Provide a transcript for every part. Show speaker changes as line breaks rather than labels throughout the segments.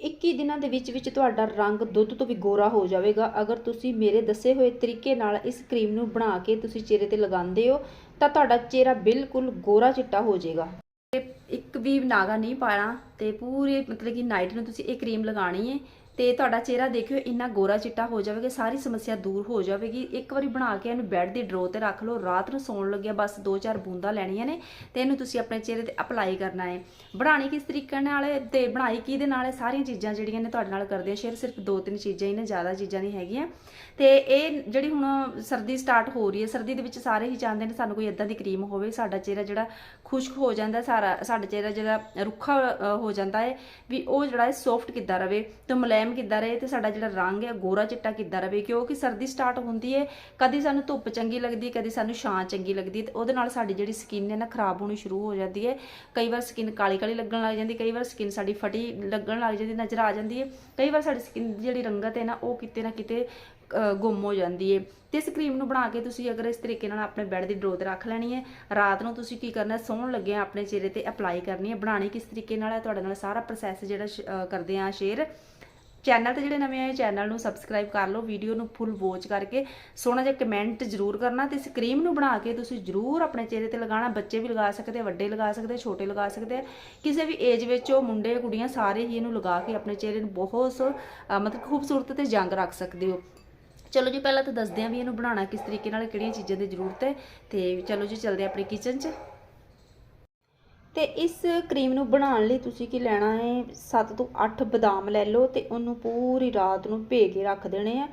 21 ਦਿਨਾਂ ਦੇ ਵਿੱਚ ਵਿੱਚ ਤੁਹਾਡਾ ਰੰਗ ਦੁੱਧ ਤੋਂ ਵੀ ਗੋਰਾ ਹੋ ਜਾਵੇਗਾ। ਅਗਰ ਤੁਸੀਂ ਮੇਰੇ ਦੱਸੇ ਹੋਏ ਤਰੀਕੇ ਨਾਲ ਇਸ ਕਰੀਮ ਨੂੰ ਬਣਾ ਕੇ ਤੁਸੀਂ ਚਿਹਰੇ ਤੇ ਲਗਾਉਂਦੇ ਹੋ, ਤਾਂ ਤੁਹਾਡਾ ਚਿਹਰਾ ਬਿਲਕੁਲ ਗੋਰਾ ਚਿੱਟਾ ਹੋ ਜਾਏਗਾ। ਇੱਕ ਵੀ ਨਾਗਾ ਨਹੀਂ ਪਾਣਾ ਤੇ ਪੂਰੇ ਮਤਲਬ ਕਿ ਨਾਈਟ ਨੂੰ ਤੁਸੀਂ ਇਹ ਕਰੀਮ ਲਗਾਣੀ ਹੈ ਤੇ ਤੁਹਾਡਾ ਚਿਹਰਾ ਦੇਖਿਓ, ਇੰਨਾ ਗੋਰਾ ਚਿੱਟਾ ਹੋ ਜਾਵੇਗਾ, ਸਾਰੀ ਸਮੱਸਿਆ ਦੂਰ ਹੋ ਜਾਵੇਗੀ। ਇੱਕ ਵਾਰੀ ਬਣਾ ਕੇ ਇਹਨੂੰ ਬੈੱਡ ਦੀ ਡਰੋ ਤੇ ਰੱਖ ਲਓ। ਰਾਤ ਨੂੰ ਸੌਣ ਲੱਗਿਆ, ਬਸ 2-4 ਬੂੰਦਾਂ ਲੈਣੀਆਂ ਨੇ ਤੇ ਇਹਨੂੰ ਤੁਸੀਂ ਆਪਣੇ ਚਿਹਰੇ ਤੇ ਅਪਲਾਈ ਕਰਨਾ ਹੈ। ਬਣਾਣੀ ਕਿਸ ਤਰੀਕੇ ਨਾਲ ਹੈ ਤੇ ਬਣਾਈ ਕਿਹਦੇ ਨਾਲ ਹੈ? ਸਾਰੀਆਂ ਚੀਜ਼ਾਂ ਜਿਹੜੀਆਂ ਨੇ ਤੁਹਾਡੇ ਨਾਲ ਕਰਦੇ ਆ ਸ਼ੇਅਰ ਸਿਰਫ ਦੋ ਤਿੰਨ ਚੀਜ਼ਾਂ ਹੀ ਨੇ, ਜ਼ਿਆਦਾ ਚੀਜ਼ਾਂ ਨਹੀਂ ਹੈਗੀਆਂ। ਤੇ ਇਹ ਜਿਹੜੀ ਹੁਣ ਸਰਦੀ ਸਟਾਰਟ ਹੋ ਰਹੀ ਹੈ, ਸਰਦੀ ਦੇ ਵਿੱਚ ਸਾਰੇ ਹੀ ਚਾਹੁੰਦੇ ਨੇ ਸਾਨੂੰ ਕੋਈ ਇਦਾਂ ਦੀ ਕਰੀਮ ਹੋਵੇ, ਸਾਡਾ ਚਿਹਰਾ ਜਿਹੜਾ ਖੁਸ਼ਕ ਹੋ ਜਾਂਦਾ, ਸਾਰਾ, ਸਾਡਾ ਚਿਹਰਾ ਜਿਹੜਾ ਰੁੱਖਾ ਹੋ ਜਾਂਦਾ ਹੈ, ਵੀ ਉਹ ਜਿਹੜਾ ਹੈ ਸੌਫਟ ਕਿੱਦਾਂ ਰਵੇ। ਤੇ ਮੁਲਾਇਮ ਕਿੱਦਾਂ ਰਹੇ ਤੇ ਸਾਡਾ ਜਿਹੜਾ ਰੰਗ ਹੈ, ਗੋਰਾ ਚਿੱਟਾ ਕਿੱਦਾਂ ਰਵੇ ਕਿਉਂਕਿ ਸਰਦੀ ਸਟਾਰਟ ਹੁੰਦੀ ਹੈ, ਕਦੀ ਸਾਨੂੰ ਧੁੱਪ ਚੰਗੀ ਲੱਗਦੀ, ਕਦੀ ਸਾਨੂੰ ਛਾਂ ਚੰਗੀ ਲੱਗਦੀ, ਤੇ ਉਹਦੇ ਨਾਲ ਸਾਡੀ ਜਿਹੜੀ ਸਕਿਨ ਹੈ ਨਾ ਖਰਾਬ ਹੋਣੀ ਸ਼ੁਰੂ ਹੋ ਜਾਂਦੀ ਹੈ। ਕਈ ਵਾਰ ਸਕਿਨ ਕਾਲੀ ਕਾਲੀ ਲੱਗਣ ਲੱਗ ਜਾਂਦੀ, ਕਈ ਵਾਰ ਸਕਿਨ ਸਾਡੀ ਫਟੀ ਲੱਗਣ ਲੱਗ ਜਾਂਦੀ, ਨਜ਼ਰ ਆ ਜਾਂਦੀ ਹੈ। ਕਈ ਵਾਰ ਸਾਡੀ ਸਕਿਨ ਜਿਹੜੀ ਰੰਗਤ ਹੈ ਨਾ, ਉਹ ਕਿਤੇ ਨਾ ਕਿਤੇ ਗੁੰਮ ਹੋ ਜਾਂਦੀ ਹੈ। ਤੇ ਇਸ ਕਰੀਮ ਨੂੰ ਬਣਾ ਕੇ ਤੁਸੀਂ ਅਗਰ ਇਸ ਤਰੀਕੇ ਨਾਲ ਆਪਣੇ ਬੈੱਡ ਦੀ ਡਰੋ ਤੇ ਰੱਖ ਲੈਣੀ ਹੈ, ਰਾਤ ਨੂੰ ਤੁਸੀਂ ਕੀ ਕਰਨਾ, ਸੌਣ ਲੱਗਿਆ ਆਪਣੇ ਚਿਹਰੇ ਤੇ ਅਪਲਾਈ ਕਰਨੀ ਹੈ। ਬਣਾਣੀ ਕਿਸ ਤਰੀਕੇ ਨਾਲ ਹੈ, ਤੁਹਾਡੇ ਨਾਲ ਸਾਰਾ ਪ੍ਰੋਸੈਸ ਜਿਹੜਾ ਸ਼- ਕਰਦੇ ਆ ਸ਼ੇਅਰ ਚੈਨਲ ਤੇ ਜਿਹੜੇ ਨਵੇਂ ਆਏ, ਚੈਨਲ ਨੂੰ ਸਬਸਕ੍ਰਾਈਬ ਕਰ ਲਓ ਵੀਡੀਓ ਨੂੰ ਫੁੱਲ ਵਾਚ ਕਰਕੇ ਸੋਹਣਾ ਜਿਹਾ ਕਮੈਂਟ ਜ਼ਰੂਰ ਕਰਨਾ ਤੇ ਇਸ ਕਰੀਮ ਨੂੰ ਬਣਾ ਕੇ ਤੁਸੀਂ ਜ਼ਰੂਰ ਆਪਣੇ ਚਿਹਰੇ ਤੇ ਲਗਾਉਣਾ। ਬੱਚੇ ਵੀ ਲਗਾ ਸਕਦੇ ਵੱਡੇ ਲਗਾ ਸਕਦੇ ਛੋਟੇ ਲਗਾ ਸਕਦੇ ਕਿਸੇ ਵੀ ਏਜ ਵਿੱਚ ਉਹ ਮੁੰਡੇ, ਕੁੜੀਆਂ ਸਾਰੇ ਹੀ ਇਹਨੂੰ ਲਗਾ ਕੇ ਆਪਣੇ ਚਿਹਰੇ ਨੂੰ ਬਹੁਤ ਸੋ- ਮਤਲਬ ਖੂਬਸੂਰਤ ਤੇ ਜੰਗ ਰੱਖ ਸਕਦੇ ਹੋ। ਚਲੋ ਜੀ, ਪਹਿਲਾਂ ਤਾਂ ਦੱਸਦੇ ਆਂ ਵੀ ਇਹਨੂੰ ਬਣਾਉਣਾ ਕਿਸ ਤਰੀਕੇ ਨਾਲ, ਕਿਹੜੀਆਂ ਚੀਜ਼ਾਂ ਦੀ ਜ਼ਰੂਰਤ ਹੈ ਤੇ ਚਲੋ ਜੀ, ਚੱਲਦੇ ਆਪਣੀ ਕਿਚਨ 'ਚ। ਤੇ ਇਸ ਕਰੀਮ ਨੂੰ ਬਣਾਉਣ ਲਈ ਤੁਸੀਂ ਕੀ ਲੈਣਾ ਹੈ? 7 ਤੋਂ 8 ਬਦਾਮ ਲੈ ਲਓ ਤੇ ਉਹਨੂੰ ਪੂਰੀ ਰਾਤ ਨੂੰ ਭੇ ਕੇ ਰੱਖ ਦੇਣੇ ਆ।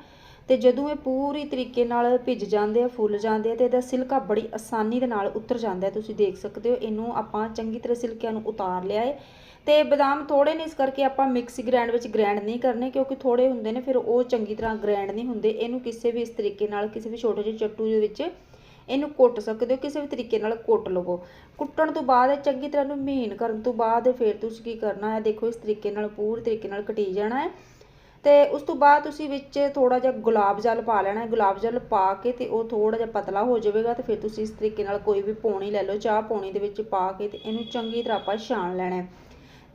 ਤੇ ਜਦੋਂ ਇਹ ਪੂਰੀ ਤਰੀਕੇ ਨਾਲ ਭਿੱਜ ਜਾਂਦੇ ਆ, ਫੁੱਲ ਜਾਂਦੇ ਆ ਤੇ ਇਹਦਾ ਸਿਲਕਾ ਬੜੀ ਆਸਾਨੀ ਦੇ ਨਾਲ ਉਤਰ ਜਾਂਦਾ ਹੈ, ਤੁਸੀਂ ਦੇਖ ਸਕਦੇ ਹੋ। ਇਹਨੂੰ ਆਪਾਂ ਚੰਗੀ ਤਰ੍ਹਾਂ ਸਿਲਕਿਆਂ ਨੂੰ ਉਤਾਰ ਲਿਆ ਹੈ। ਤੇ ਬਦਾਮ ਥੋੜੇ ਨੇ, ਇਸ ਕਰਕੇ ਆਪਾਂ ਮਿਕਸੀ ਗ੍ਰਾਈਂਡ ਵਿੱਚ ਗ੍ਰਾਈਂਡ ਨਹੀਂ ਕਰਨੇ ਕਿਉਂਕਿ ਥੋੜੇ ਹੁੰਦੇ ਨੇ, ਫਿਰ ਉਹ ਚੰਗੀ ਤਰ੍ਹਾਂ ਗ੍ਰਾਈਂਡ ਨਹੀਂ ਹੁੰਦੇ। ਇਹਨੂੰ ਕਿਸੇ ਵੀ ਇਸ ਤਰੀਕੇ ਨਾਲ, ਕਿਸੇ ਵੀ ਛੋਟੇ ਜਿਹੇ ਚੱਟੂ ਦੇ ਵਿੱਚ ਇਹਨੂੰ ਕੁੱਟ ਸਕਦੇ ਹੋ, ਕਿਸੇ ਵੀ ਤਰੀਕੇ ਨਾਲ ਕੁੱਟ ਲਵੋ। ਕੁੱਟਣ ਤੋਂ ਬਾਅਦ ਚੰਗੀ ਤਰ੍ਹਾਂ ਨੂੰ ਮਹੀਨ ਕਰਨ ਤੋਂ ਬਾਅਦ ਫਿਰ ਤੁਸੀਂ ਕੀ ਕਰਨਾ ਹੈ, ਦੇਖੋ ਇਸ ਤਰੀਕੇ ਨਾਲ, ਪੂਰੇ ਤਰੀਕੇ ਨਾਲ ਕਟੀ ਜਾਣਾ ਹੈ। ਤੇ ਉਸ ਤੋਂ ਬਾਅਦ ਤੁਸੀਂ ਵਿੱਚ ਥੋੜਾ ਜਿਹਾ ਗੁਲਾਬ ਜਲ ਪਾ ਲੈਣਾ ਹੈ। ਗੁਲਾਬ ਜਲ ਪਾ ਕੇ ਤੇ ਉਹ ਥੋੜਾ ਜਿਹਾ ਪਤਲਾ ਹੋ ਜਾਵੇਗਾ ਤੇ ਫਿਰ ਤੁਸੀਂ ਇਸ ਤਰੀਕੇ ਨਾਲ ਕੋਈ ਵੀ ਪੌਣੀ ਲੈ ਲਓ, ਚਾਹ ਪੌਣੀ ਦੇ ਵਿੱਚ ਪਾ ਕੇ ਤੇ ਇਹਨੂੰ ਚੰਗੀ ਤਰ੍ਹਾਂ ਆਪਾਂ ਛਾਣ ਲੈਣਾ ਹੈ।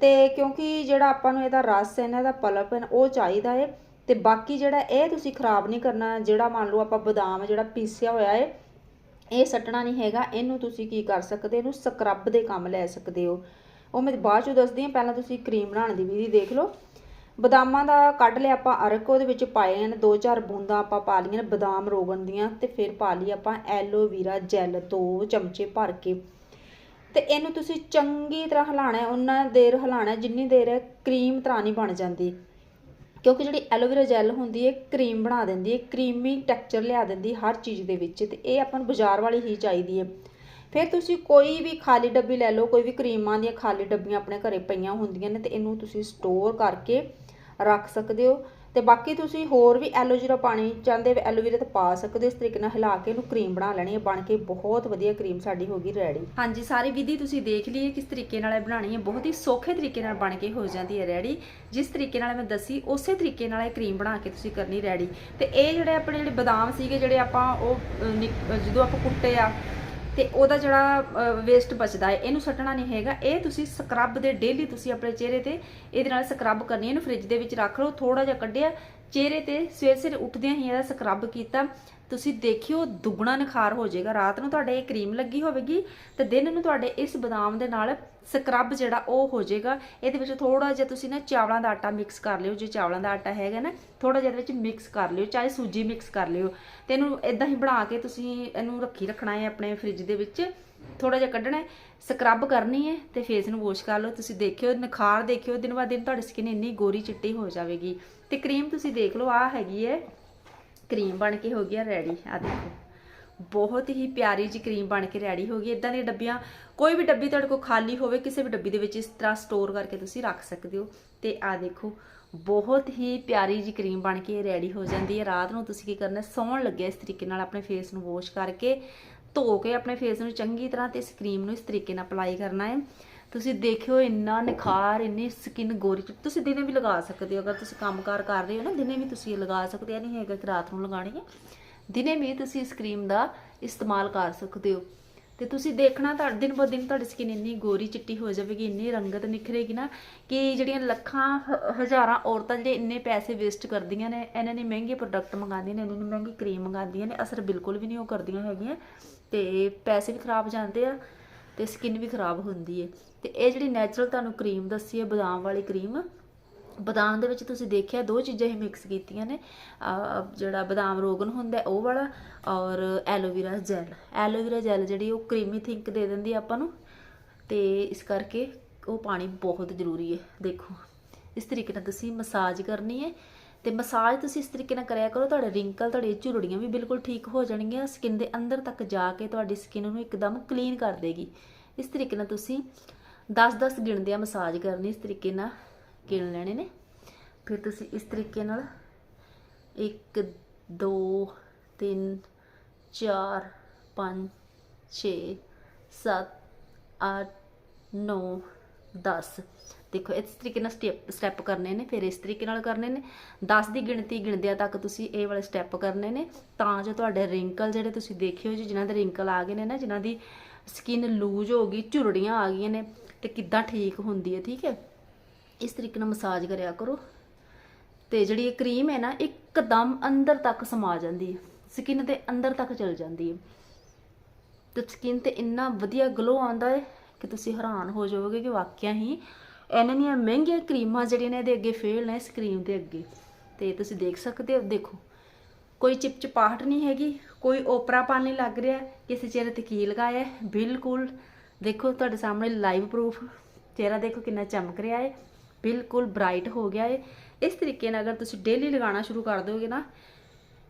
ਤੇ ਕਿਉਂਕਿ ਜਿਹੜਾ ਆਪਾਂ ਨੂੰ ਇਹਦਾ ਰਸ ਹੈ ਨਾ, ਇਹਦਾ ਪਲਪ ਹੈ ਉਹ ਚਾਹੀਦਾ ਹੈ। ਤੇ ਬਾਕੀ ਜਿਹੜਾ ਇਹ ਤੁਸੀਂ ਖਰਾਬ ਨਹੀਂ ਕਰਨਾ, ਜਿਹੜਾ ਮੰਨ ਲਓ ਆਪਾਂ ਬਦਾਮ ਜਿਹੜਾ ਪੀਸਿਆ ਹੋਇਆ ਹੈ ਇਹ ਸੱਟਣਾ ਨਹੀਂ ਹੈਗਾ, ਇਹਨੂੰ ਤੁਸੀਂ ਕੀ ਕਰ ਸਕਦੇ? ਇਹਨੂੰ ਸਕਰਬ ਦੇ ਕੰਮ ਲੈ ਸਕਦੇ ਹੋ। ਉਹ ਮੈਂ ਬਾਅਦ ਚੋਂ ਦੱਸਦੀ ਹਾਂ, ਪਹਿਲਾਂ ਤੁਸੀਂ ਕਰੀਮ ਬਣਾਉਣ ਦੀ ਵਿਧੀ ਦੇਖ ਲਓ। ਬਦਾਮਾਂ ਦਾ ਕੱਢ ਲਿਆ ਆਪਾਂ ਅਰਕ, ਉਹਦੇ ਵਿੱਚ ਪਾਏ ਨੇ ਦੋ ਚਾਰ ਬੂੰਦਾਂ ਆਪਾਂ ਪਾ ਲਈਆਂ ਨੇ ਬਦਾਮ ਰੋਗਣ ਦੀਆਂ, ਤੇ ਫਿਰ ਪਾ ਲਈ ਆਪਾਂ ਐਲੋਵੀਰਾ ਜੈਲ ਦੋ ਚਮਚੇ ਭਰ ਕੇ। ਤੇ ਇਹਨੂੰ ਤੁਸੀਂ ਚੰਗੀ ਤਰ੍ਹਾਂ ਹਿਲਾਣਾ ਹੈ, ਉਹਨਾਂ ਦੇਰ ਹਿਲਾਣਾ ਜਿੰਨੀ ਦੇਰ ਕਰੀਮ ਤਰ੍ਹਾਂ ਨਹੀਂ ਬਣ ਜਾਂਦੀ। ਕਿਉਂਕਿ ਜਿਹੜੀ ਐਲੋਵੇਰਾ ਜੈਲ ਹੁੰਦੀ ਹੈ ਕਰੀਮ ਬਣਾ ਦਿੰਦੀ ਹੈ ਕਰੀਮੀ ਟੈਕਸਚਰ ਲਿਆ ਦਿੰਦੀ ਹਰ ਚੀਜ਼ ਦੇ ਵਿੱਚ ਤੇ ਇਹ ਆਪਾਂ ਨੂੰ ਬਾਜ਼ਾਰ ਵਾਲੀ ਹੀ ਚਾਹੀਦੀ ਹੈ। ਫਿਰ ਤੁਸੀਂ ਕੋਈ ਵੀ ਖਾਲੀ ਡੱਬੀ ਲੈ ਲਓ, ਕੋਈ ਵੀ ਕਰੀਮਾਂ ਦੀਆਂ ਖਾਲੀ ਡੱਬੀਆਂ ਆਪਣੇ ਘਰੇ ਪਈਆਂ ਹੁੰਦੀਆਂ ਨੇ ਤੇ ਇਹਨੂੰ ਤੁਸੀਂ ਸਟੋਰ ਕਰਕੇ ਰੱਖ ਸਕਦੇ ਹੋ। ਤੇ ਬਾਕੀ ਤੁਸੀਂ ਹੋਰ ਵੀ ਐਲੋਵੇਰਾ ਪਾਣੀ ਚਾਹੁੰਦੇ ਹੋ ਐਲੋਵੇਰਾ ਤਾਂ ਪਾ ਸਕਦੇ ਹੋ, ਇਸ ਤਰੀਕੇ ਨਾਲ ਹਿਲਾ ਕੇ ਇਹਨੂੰ ਕਰੀਮ ਬਣਾ ਲੈਣੀ ਹੈ, ਬਣ ਕੇ ਬਹੁਤ ਵਧੀਆ ਕਰੀਮ ਸਾਡੀ ਹੋ ਗਈ ਰੈਡੀ ਹਾਂਜੀ, ਸਾਰੀ ਵਿਧੀ ਤੁਸੀਂ ਦੇਖ ਲਈ ਕਿਸ ਤਰੀਕੇ ਨਾਲ ਇਹ ਬਣਾਣੀ ਹੈ, ਬਹੁਤ ਹੀ ਸੌਖੇ ਤਰੀਕੇ ਨਾਲ ਬਣ ਕੇ ਹੋ ਜਾਂਦੀ ਹੈ ਰੈਡੀ ਜਿਸ ਤਰੀਕੇ ਨਾਲ ਮੈਂ ਦੱਸੀ, ਉਸੇ ਤਰੀਕੇ ਨਾਲ ਇਹ ਕਰੀਮ ਬਣਾ ਕੇ ਤੁਸੀਂ ਕਰਨੀ ਰੈਡੀ ਤੇ ਇਹ ਜਿਹੜੇ ਆਪਣੇ ਜਿਹੜੇ ਬਦਾਮ ਸੀਗੇ, ਜਿਹੜੇ ਆਪਾਂ ਉਹ ਨਿਕ- ਜਦੋਂ ਆਪਾਂ ਕੁੱਟੇ ਆ ਤੇ ਉਹਦਾ ਜਿਹੜਾ ਵੇਸਟ ਬਚਦਾ ਹੈ, ਇਹਨੂੰ ਸੱਟਣਾ ਨਹੀਂ ਹੈਗਾ। ਇਹ ਤੁਸੀਂ ਸਕਰਬ ਦੇ ਡੇਲੀ ਤੁਸੀਂ ਆਪਣੇ ਚਿਹਰੇ ਤੇ ਇਹਦੇ ਨਾਲ ਸਕਰਬ ਕਰਨੀ ਹੈ, ਇਹਨੂੰ ਫ੍ਰਿਜ ਦੇ ਵਿੱਚ ਰੱਖ ਲਓ ਥੋੜਾ ਜਿਹਾ ਕੱਢਿਆ ਚਿਹਰੇ ਤੇ ਸਵੇਰ ਸਵੇਰ ਉੱਠਦਿਆਂ ਹੀ ਇਹਦਾ ਸਕਰਬ ਕੀਤਾ। ਤੁਸੀਂ ਦੇਖਿਓ, ਦੁੱਗਣਾ ਨਿਖਾਰ ਹੋ ਜਾਏਗਾ। ਰਾਤ ਨੂੰ ਤੁਹਾਡੇ ਇਹ ਕਰੀਮ ਲੱਗੀ ਹੋਵੇਗੀ ਤੇ ਦਿਨ ਨੂੰ ਤੁਹਾਡੇ ਇਸ ਬਦਾਮ ਦੇ ਨਾਲ ਸਕਰਬ ਜਿਹੜਾ ਉਹ ਹੋ ਜਾਏਗਾ। ਇਹਦੇ ਵਿੱਚ ਥੋੜਾ ਜਿਹਾ ਤੁਸੀਂ ਨਾ ਚਾਵਲਾਂ ਦਾ ਆਟਾ ਮਿਕਸ ਕਰ ਲਿਓ। ਜੇ ਚਾਵਲਾਂ ਦਾ ਆਟਾ ਹੈਗਾ ਨਾ ਥੋੜਾ ਜਿਹਾ ਇਹਦੇ ਵਿੱਚ ਮਿਕਸ ਕਰ ਲਿਓ, ਚਾਹੇ ਸੂਜੀ ਮਿਕਸ ਕਰ ਲਿਓ। ਤੇ ਇਹਨੂੰ ਇਦਾਂ ਹੀ ਬਣਾ ਕੇ ਤੁਸੀਂ ਇਹਨੂੰ ਰੱਖੀ ਰੱਖਣਾ ਹੈ ਆਪਣੇ ਫ੍ਰਿਜ ਦੇ ਵਿੱਚ। ਥੋੜਾ ਜਿਹਾ ਕੱਢਣਾ ਹੈ ਸਕਰਬ ਕਰਨੀ ਹੈ ਤੇ ਫੇਸ ਨੂੰ ਵਾਸ਼ ਕਰ ਲਓ। ਤੁਸੀਂ ਦੇਖਿਓ, ਨਿਖਾਰ ਦੇਖਿਓ, ਦਿਨ ਬਾਅਦ ਦਿਨ ਤੁਹਾਡੀ ਸਕਿਨ ਇੰਨੀ ਗੋਰੀ ਚਿੱਟੀ ਹੋ ਜਾਵੇਗੀ। ਤੇ ਕਰੀਮ ਤੁਸੀਂ ਦੇਖ ਲਓ ਆ ਹੈਗੀ ਹੈ ਕਰੀਮ ਬਣ ਕੇ ਹੋ ਗਈ ਗਿਆ ਰੈਡੀ। ਆ ਦੇਖੋ। ਬਹੁਤ ਹੀ ਪਿਆਰੀ ਜੀ ਕਰੀਮ ਬਣ ਕੇ ਰੈਡੀ ਹੋ ਗਈ। ਇਦਾਂ ਦੀਆਂ ਡੱਬੀਆਂ, ਕੋਈ ਵੀ ਡੱਬੀ ਤੁਹਾਡੇ ਕੋਲ ਖਾਲੀ ਹੋਵੇ, ਕਿਸੇ ਵੀ ਡੱਬੀ ਦੇ ਵਿੱਚ ਇਸ ਤਰ੍ਹਾਂ ਸਟੋਰ ਕਰਕੇ ਤੁਸੀਂ ਰੱਖ ਸਕਦੇ ਹੋ। ਤੇ ਆ ਦੇਖੋ, ਬਹੁਤ ਹੀ ਪਿਆਰੀ ਜੀ ਕਰੀਮ ਬਣ ਕੇ ਰੈਡੀ ਹੋ ਜਾਂਦੀ ਹੈ ਰਾਤ ਨੂੰ ਤੁਸੀਂ ਕੀ ਕਰਨਾ, ਸੌਣ ਲੱਗਿਆ ਇਸ ਤਰੀਕੇ ਨਾਲ ਆਪਣੇ ਫੇਸ ਨੂੰ ਵਾਸ਼ ਕਰਕੇ। ਧੋ ਕੇ ਆਪਣੇ ਫੇਸ ਨੂੰ ਚੰਗੀ ਤਰ੍ਹਾਂ ਤੇ ਇਸ ਕਰੀਮ ਨੂੰ ਇਸ ਤਰੀਕੇ ਨਾਲ ਅਪਲਾਈ ਕਰਨਾ ਹੈ ਤੁਸੀਂ ਦੇਖਿਓ ਇੰਨਾ ਨਿਖਾਰ, ਇੰਨੀ ਸਕਿਨ ਗੋਰੀ ਚ- ਤੁਸੀਂ ਦਿਨੇ ਵੀ ਲਗਾ ਸਕਦੇ ਹੋ, ਅਗਰ ਤੁਸੀਂ ਕੰਮਕਾਰ ਕਰ ਰਹੇ ਹੋ ਨਾ, ਦਿਨੇ ਵੀ ਤੁਸੀਂ ਇਹ ਲਗਾ ਸਕਦੇ ਹੋ ਇਹ ਨਹੀਂ ਹੈਗਾ ਕਿ ਰਾਤ ਨੂੰ ਲਗਾਣੀ ਹੈ। ਦਿਨੇ ਵੀ ਤੁਸੀਂ ਇਸ ਕਰੀਮ ਦਾ ਇਸਤੇਮਾਲ ਕਰ ਸਕਦੇ ਹੋ। ਤੇ ਤੁਸੀਂ ਦੇਖਣਾ ਤੁਹਾਡੇ ਦਿਨ ਬ ਦਿਨ ਤੁਹਾਡੀ ਸਕਿਨ ਇੰਨੀ ਗੋਰੀ ਚਿੱਟੀ ਹੋ ਜਾਵੇਗੀ, ਇੰਨੀ ਰੰਗਤ ਨਿਖਰੇਗੀ ਨਾ ਕਿ ਜਿਹੜੀਆਂ ਲੱਖਾਂ, ਹ- ਹਜ਼ਾਰਾਂ ਔਰਤਾਂ ਜਿਹੜੇ ਇੰਨੇ ਪੈਸੇ ਵੇਸਟ ਕਰਦੀਆਂ ਨੇ, ਇਹਨਾਂ ਨੇ ਮਹਿੰਗੇ ਪ੍ਰੋਡਕਟ ਮੰਗਾਉਂਦੀਆਂ ਨੇ, ਇਹਨਾਂ ਨੇ ਮਹਿੰਗੀ ਕਰੀਮ ਮੰਗਾਉਂਦੀਆਂ ਨੇ, ਅਸਰ ਬਿਲਕੁਲ ਵੀ ਨਹੀਂ ਉਹ ਕਰਦੀਆਂ ਹੈਗੀਆਂ। ਤੇ ਪੈਸੇ ਵੀ ਖਰਾਬ ਜਾਂਦੇ ਆ। ਤੇ ਸਕਿਨ ਵੀ ਖਰਾਬ ਹੁੰਦੀ ਹੈ ਤੇ ਇਹ ਜਿਹੜੀ ਨੈਚੁਰਲ ਤੁਹਾਨੂੰ ਕਰੀਮ ਦੱਸੀ ਹੈ ਬਦਾਮ ਵਾਲੀ ਕਰੀਮ ਬਦਾਮ ਦੇ ਵਿੱਚ ਤੁਸੀਂ ਦੇਖਿਆ ਦੋ ਚੀਜ਼ਾਂ ਹੀ ਮਿਕਸ ਕੀਤੀਆਂ ਨੇ। ਜਿਹੜਾ ਬਦਾਮ ਰੋਗਨ ਹੁੰਦਾ ਉਹ ਵਾਲਾ ਔਰ ਐਲੋਵੇਰਾ ਜੈਲ ਐਲੋਵੇਰਾ ਜੈਲ ਜਿਹੜੀ ਉਹ ਕਰੀਮੀ ਥਿੰਕ ਦੇ ਦਿੰਦੀ ਆਪਾਂ ਨੂੰ। ਤੇ ਇਸ ਕਰਕੇ ਉਹ ਪਾਣੀ ਬਹੁਤ ਜ਼ਰੂਰੀ ਹੈ ਦੇਖੋ। ਇਸ ਤਰੀਕੇ ਨਾਲ ਤੁਸੀਂ ਮਸਾਜ ਕਰਨੀ ਹੈ ਤੇ ਮਸਾਜ ਤੁਸੀਂ ਇਸ ਤਰੀਕੇ ਨਾਲ ਕਰਿਆ ਕਰੋ, ਤੁਹਾਡੇ ਰਿੰਕਲ ਤੁਹਾਡੇ ਝੁਰੜੀਆਂ ਵੀ ਬਿਲਕੁਲ ਠੀਕ ਹੋ ਜਾਣਗੀਆਂ ਸਕਿਨ ਦੇ ਅੰਦਰ ਤੱਕ ਜਾ ਕੇ ਤੁਹਾਡੀ ਸਕਿਨ ਨੂੰ ਇੱਕਦਮ ਕਲੀਨ ਕਰ ਦੇਗੀ। ਇਸ ਤਰੀਕੇ ਨਾਲ ਤੁਸੀਂ 10-10 ਗਿਣਦਿਆਂ ਮਸਾਜ ਕਰਨੀ, ਇਸ ਤਰੀਕੇ ਨਾਲ ਗਿਣ ਲੈਣੇ ਨੇ। ਫਿਰ ਤੁਸੀਂ ਇਸ ਤਰੀਕੇ ਨਾਲ 1 2 3 4 5 6 7 8 9 10 ਦੇਖੋ, ਇਸ ਤਰੀਕੇ ਨਾਲ ਸਟੈਪ ਸਟੈਪ ਕਰਨੇ ਨੇ, ਫਿਰ ਇਸ ਤਰੀਕੇ ਨਾਲ ਕਰਨੇ ਨੇ। 10 ਦੀ ਗਿਣਤੀ ਗਿਣਦਿਆਂ ਤੱਕ ਤੁਸੀਂ ਇਹ ਵਾਲੇ ਸਟੈਪ ਕਰਨੇ ਨੇ। ਤਾਂ ਜੋ ਤੁਹਾਡੇ ਰਿੰਕਲ ਜਿਹੜੇ ਤੁਸੀਂ ਦੇਖਿਓ ਜੀ, ਜਿਨ੍ਹਾਂ ਦੇ ਰਿੰਕਲ ਆ ਗਏ ਨੇ ਨਾ, ਜਿਨ੍ਹਾਂ ਦੀ ਸਕਿਨ ਲੂਜ ਹੋ ਗਈ, ਝੁਰੜੀਆਂ ਆ ਗਈਆਂ ਨੇ, ਤੇ ਕਿੱਦਾਂ ਠੀਕ ਹੁੰਦੀ ਹੈ, ਠੀਕ ਹੈ? ਇਸ ਤਰੀਕੇ ਨਾਲ ਮਸਾਜ ਕਰਿਆ ਕਰੋ। ਤੇ ਜਿਹੜੀ ਇਹ ਕਰੀਮ ਹੈ ਨਾ, ਇੱਕਦਮ ਅੰਦਰ ਤੱਕ ਸਮਾ ਜਾਂਦੀ ਹੈ। ਸਕਿਨ ਦੇ ਅੰਦਰ ਤੱਕ ਚਲ ਜਾਂਦੀ ਹੈ। ਤੇ ਸਕਿਨ ਤੇ ਇੰਨਾ ਵਧੀਆ ਗਲੋ ਆਉਂਦਾ ਹੈ ਕਿ ਤੁਸੀਂ ਹੈਰਾਨ ਹੋ ਜਾਓਗੇ ਕਿ ਵਾਕਿਆ ਹੀ ਇਹਨਾਂ ਦੀਆਂ ਮਹਿੰਗੀਆਂ ਕਰੀਮਾਂ ਜਿਹੜੀਆਂ ਨੇ ਇਹਦੇ ਅੱਗੇ ਫੇਲ ਨੇ ਇਸ ਕਰੀਮ ਦੇ ਅੱਗੇ। ਤੇ ਤੁਸੀਂ ਦੇਖ ਸਕਦੇ ਹੋ, ਦੇਖੋ, ਕੋਈ ਚਿਪਚਿਪਾਹਟ ਨਹੀਂ ਹੈਗੀ, ਕੋਈ ਓਪਰਾਪਨ ਨਹੀਂ ਲੱਗ ਰਿਹਾ, ਕਿਸੇ ਚਿਹਰੇ ਤੇ ਕੀ ਲਗਾਇਆ ਬਿਲਕੁਲ, ਦੇਖੋ, ਤੁਹਾਡੇ ਸਾਹਮਣੇ ਲਾਈਵ ਪ੍ਰੂਫ ਚਿਹਰਾ, ਦੇਖੋ ਕਿੰਨਾ ਚਮਕ ਰਿਹਾ ਹੈ। ਬਿਲਕੁਲ ਬ੍ਰਾਈਟ ਹੋ ਗਿਆ ਹੈ। ਇਸ ਤਰੀਕੇ ਨਾਲ ਅਗਰ ਤੁਸੀਂ ਡੇਲੀ ਲਗਾਉਣਾ ਸ਼ੁਰੂ ਕਰ ਦਿਓਗੇ ਨਾ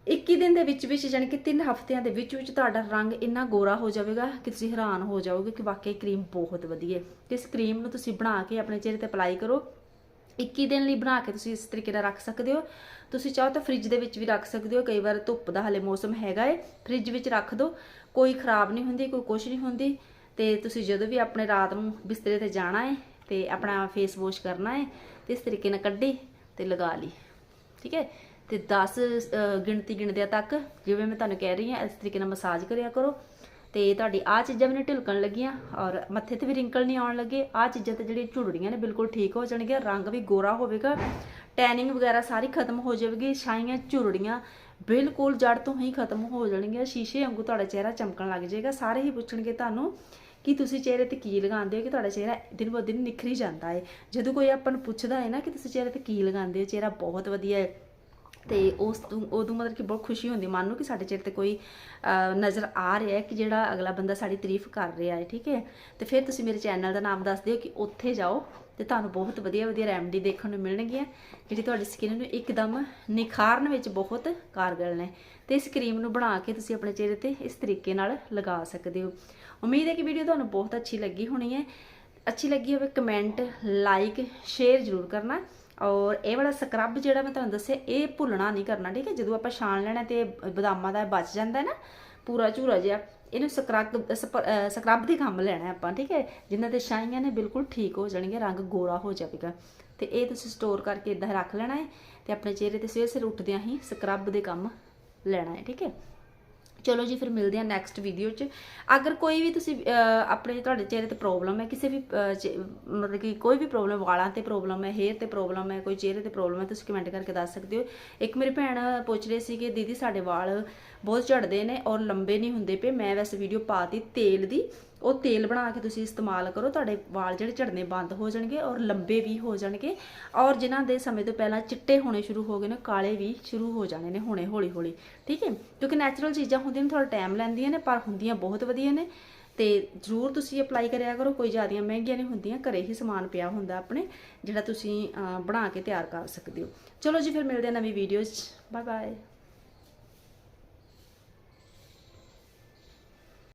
21 ਦਿਨ ਦੇ ਵਿੱਚ ਵਿੱਚ ਯਾਨੀ ਕਿ 3 ਹਫ਼ਤਿਆਂ ਦੇ ਵਿੱਚ ਵਿੱਚ ਤੁਹਾਡਾ ਰੰਗ ਇੰਨਾ ਗੋਰਾ ਹੋ ਜਾਵੇਗਾ ਕਿ ਤੁਸੀਂ ਹੈਰਾਨ ਹੋ ਜਾਓਗੇ ਕਿ ਵਾਕਈ ਕਰੀਮ ਬਹੁਤ ਵਧੀਆ ਹੈ। ਇਸ ਕਰੀਮ ਨੂੰ ਤੁਸੀਂ ਬਣਾ ਕੇ ਆਪਣੇ ਚਿਹਰੇ ਤੇ ਅਪਲਾਈ ਕਰੋ। 21 ਦਿਨ ਲਈ ਬਣਾ ਕੇ ਤੁਸੀਂ ਇਸ ਤਰੀਕੇ ਨਾਲ ਰੱਖ ਸਕਦੇ ਹੋ। ਤੁਸੀਂ ਚਾਹੋ ਤਾਂ ਫ੍ਰਿਜ ਦੇ ਵਿੱਚ ਵੀ ਰੱਖ ਸਕਦੇ ਹੋ। ਕਈ ਵਾਰ ਧੁੱਪ ਦਾ ਹਲੇ ਮੌਸਮ ਹੈਗਾ ਏ ਫ੍ਰਿਜ ਵਿੱਚ ਰੱਖ ਦਿਓ ਕੋਈ ਖਰਾਬ ਨਹੀਂ ਹੁੰਦੀ, ਕੋਈ ਕੁਝ ਨਹੀਂ ਹੁੰਦੀ। ਤੇ ਤੁਸੀਂ ਜਦੋਂ ਵੀ ਆਪਣੇ ਰਾਤ ਨੂੰ ਬਿਸਤਰੇ ਤੇ ਜਾਣਾ ਏ ਤੇ ਆਪਣਾ ਫੇਸ ਵਾਸ਼ ਕਰਨਾ ਹੈ, ਤੇ ਇਸ ਤਰੀਕੇ ਨਾਲ ਕੱਢੀ ਤੇ ਲਗਾ ਲਈ। ਠੀਕ ਹੈ? ਤੇ 10 ਗਿਣਤੀ ਗਿਣਦਿਆਂ ਤੱਕ ਜਿਵੇਂ ਮੈਂ ਤੁਹਾਨੂੰ ਕਹਿ ਰਹੀ ਹਾਂ, ਇਸ ਤਰੀਕੇ ਨਾਲ ਮਸਾਜ ਕਰਿਆ ਕਰੋ। ਤੇ ਤੁਹਾਡੀ ਆ ਚੀਜ਼ਾਂ ਵੀ ਨਹੀਂ ਢਿਲਕਣ ਲੱਗੀਆਂ ਔਰ ਮੱਥੇ ਤੇ ਵੀ ਰਿੰਕਲ ਨਹੀਂ ਆਉਣ ਲੱਗੇ। ਆ ਚੀਜ਼ਾਂ ਤੇ ਜਿਹੜੀਆਂ ਝੁਰੜੀਆਂ ਨੇ ਬਿਲਕੁਲ ਠੀਕ ਹੋ ਜਾਣਗੀਆਂ, ਰੰਗ ਵੀ ਗੋਰਾ ਹੋਵੇਗਾ ਟੈਨਿੰਗ ਵਗੈਰਾ ਸਾਰੀ ਖਤਮ ਹੋ ਜਾਵੇਗੀ, ਛਾਈਆਂ, ਝੁਰੜੀਆਂ ਬਿਲਕੁਲ ਜੜ ਤੋਂ ਹੀ ਖਤਮ ਹੋ ਜਾਣਗੀਆਂ। ਸ਼ੀਸ਼ੇ ਵਾਂਗੂ ਤੁਹਾਡਾ ਚਿਹਰਾ ਚਮਕਣ ਲੱਗ ਜਾਏਗਾ। ਸਾਰੇ ਹੀ ਪੁੱਛਣਗੇ ਤੁਹਾਨੂੰ ਕਿ ਤੁਸੀਂ ਚਿਹਰੇ ਤੇ ਕੀ ਲਗਾਉਂਦੇ ਹੋ, ਕਿ ਤੁਹਾਡਾ ਚਿਹਰਾ ਦਿਨ ਬ ਦਿਨ ਨਿਖਰੀ ਜਾਂਦਾ ਹੈ ਜਦੋਂ ਕੋਈ ਆਪਾਂ ਨੂੰ ਪੁੱਛਦਾ ਹੈ ਨਾ ਕਿ ਤੁਸੀਂ ਚਿਹਰੇ ਤੇ ਕੀ ਲਗਾਉਂਦੇ ਹੋ, ਚਿਹਰਾ ਬਹੁਤ ਵਧੀਆ ਹੈ ਤੇ ਉਸ ਉਦੋਂ ਮਤਲਬ ਕਿ ਬਹੁਤ ਖੁਸ਼ੀ ਹੁੰਦੀ, ਮਨ ਨੂੰ ਕਿ ਸਾਡੇ ਚਿਹਰੇ ਤੇ ਕੋਈ ਨਜ਼ਰ ਆ ਰਿਹਾ ਹੈ ਕਿ ਜਿਹੜਾ ਅਗਲਾ ਬੰਦਾ ਸਾਡੀ ਤਾਰੀਫ ਕਰ ਰਿਹਾ ਹੈ, ਠੀਕ ਹੈ? ਤੇ ਫਿਰ ਤੁਸੀਂ ਮੇਰੇ ਚੈਨਲ ਦਾ ਨਾਮ ਦੱਸ ਦਿਓ ਕਿ ਉੱਥੇ ਜਾਓ ਤੇ ਤੁਹਾਨੂੰ ਬਹੁਤ ਵਧੀਆ ਵਧੀਆ ਰੈਮਡੀ ਦੇਖਣ ਨੂੰ ਮਿਲਣਗੀਆਂ, ਜਿਹੜੀ ਤੁਹਾਡੀ ਸਕਿਨ ਨੂੰ ਇੱਕਦਮ ਨਿਖਾਰਨ ਵਿੱਚ ਬਹੁਤ ਕਾਰਗਰ ਨੇ। ਤੇ ਇਸ ਕਰੀਮ ਨੂੰ ਬਣਾ ਕੇ ਤੁਸੀਂ ਆਪਣੇ ਚਿਹਰੇ ਤੇ ਇਸ ਤਰੀਕੇ ਨਾਲ ਲਗਾ ਸਕਦੇ ਹੋ। ਉਮੀਦ ਹੈ ਕਿ ਵੀਡੀਓ ਤੁਹਾਨੂੰ ਬਹੁਤ ਅੱਛੀ ਲੱਗੀ ਹੋਣੀ ਹੈ। ਅੱਛੀ ਲੱਗੀ ਹੋਵੇ ਕਮੈਂਟ ਲਾਈਕ ਸ਼ੇਅਰ ਜ਼ਰੂਰ ਕਰਨਾ। ਔਰ ਇਹ ਵਾਲਾ ਸਕਰਬ ਜਿਹੜਾ ਮੈਂ ਤੁਹਾਨੂੰ ਦੱਸਿਆ, ਇਹ ਭੁੱਲਣਾ ਨਹੀਂ ਕਰਨਾ, ਠੀਕ ਹੈ? ਜਦੋਂ ਆਪਾਂ ਛਾਣ ਲੈਣਾ ਤੇ ਬਦਾਮਾਂ ਦਾ ਬਚ ਜਾਂਦਾ ਨਾ, ਪੂਰਾ ਝੂਰਾ ਜਿਹਾ, ਇਹਨੂੰ ਸਕਰਬ ਸਕਰਬ ਦੇ ਕੰਮ ਲੈਣਾ ਆਪਾਂ, ਠੀਕ ਹੈ? ਜਿਨ੍ਹਾਂ ਤੇ ਛਾਈਆਂ ਨੇ ਬਿਲਕੁਲ ਠੀਕ ਹੋ ਜਾਣਗੀਆਂ ਰੰਗ ਗੋਰਾ ਹੋ ਜਾਵੇਗਾ। ਤੇ ਇਹ ਤੁਸੀਂ ਸਟੋਰ ਕਰਕੇ ਇਦਾਂ ਰੱਖ ਲੈਣਾ ਹੈ ਤੇ ਆਪਣੇ ਚਿਹਰੇ ਤੇ ਸਵੇਰ ਸਵੇਰ ਉੱਠਦਿਆਂ ਹੀ ਸਕਰਬ ਦੇ ਕੰਮ ਲੈਣਾ ਹੈ, ਠੀਕ ਹੈ? ਚਲੋ ਜੀ, ਫਿਰ ਮਿਲਦੇ ਹਾਂ ਨੈਕਸਟ ਵੀਡੀਓ 'ਚ। ਅਗਰ ਕੋਈ ਵੀ ਤੁਸੀਂ ਆਪਣੇ ਤੁਹਾਡੇ ਚਿਹਰੇ ਤੇ ਪ੍ਰੋਬਲਮ ਹੈ, ਕਿਸੇ ਵੀ ਮਤਲਬ ਕਿ ਕੋਈ ਵੀ ਪ੍ਰੋਬਲਮ ਵਾਲਾਂ ਤੇ ਪ੍ਰੋਬਲਮ ਹੈ ਹੇਅਰ ਤੇ ਪ੍ਰੋਬਲਮ ਹੈ, ਕੋਈ ਚਿਹਰੇ ਤੇ ਪ੍ਰੋਬਲਮ ਹੈ, ਤੁਸੀਂ ਕਮੈਂਟ ਕਰਕੇ ਦੱਸ ਸਕਦੇ ਹੋ। ਇੱਕ ਮੇਰੀ ਭੈਣ ਪੁੱਛ ਰਹੀ ਸੀ ਕਿ ਦੀਦੀ ਸਾਡੇ ਵਾਲ ਬਹੁਤ ਝੜਦੇ ਨੇ ਔਰ ਲੰਬੇ ਨਹੀਂ ਹੁੰਦੇ ਪਏ, ਮੈਂ ਵੈਸੇ ਵੀਡੀਓ ਪਾਤੀ ਤੇਲ ਦੀ। ਉਹ ਤੇਲ ਬਣਾ ਕੇ ਤੁਸੀਂ ਇਸਤੇਮਾਲ ਕਰੋ, ਤੁਹਾਡੇ ਵਾਲ ਜਿਹੜੇ ਝੜਨੇ ਬੰਦ ਹੋ ਜਾਣਗੇ ਔਰ ਲੰਬੇ ਵੀ ਹੋ ਜਾਣਗੇ। ਔਰ ਜਿਨ੍ਹਾਂ ਦੇ ਸਮੇਂ ਤੋਂ ਪਹਿਲਾਂ ਚਿੱਟੇ ਹੋਣੇ ਸ਼ੁਰੂ ਹੋ ਗਏ ਨੇ, ਕਾਲੇ ਵੀ ਸ਼ੁਰੂ ਹੋ ਜਾਣੇ ਨੇ ਹੁਣੇ ਹੌਲੀ ਹੌਲੀ ਠੀਕ ਹੈ? ਕਿਉਂਕਿ ਨੈਚੁਰਲ ਚੀਜ਼ਾਂ ਹੁੰਦੀਆਂ ਨੇ ਥੋੜਾ ਟਾਈਮ ਲੈਂਦੀਆਂ ਨੇ, ਪਰ ਹੁੰਦੀਆਂ ਬਹੁਤ ਵਧੀਆ ਨੇ। ਤੇ ਜ਼ਰੂਰ ਤੁਸੀਂ ਅਪਲਾਈ ਕਰਿਆ ਕਰੋ, ਕੋਈ ਜ਼ਿਆਦੀਆਂ ਮਹਿੰਗੀਆਂ ਨਹੀਂ ਹੁੰਦੀਆਂ, ਘਰੇ ਹੀ ਸਮਾਨ ਪਿਆ ਹੁੰਦਾ ਆਪਣੇ, ਜਿਹੜਾ ਤੁਸੀਂ ਬਣਾ ਕੇ ਤਿਆਰ ਕਰ ਸਕਦੇ ਹੋ। ਚਲੋ ਜੀ, ਫਿਰ ਮਿਲਦੇ ਆ ਨਵੀਂ ਵੀਡੀਓ 'ਚ। Bye bye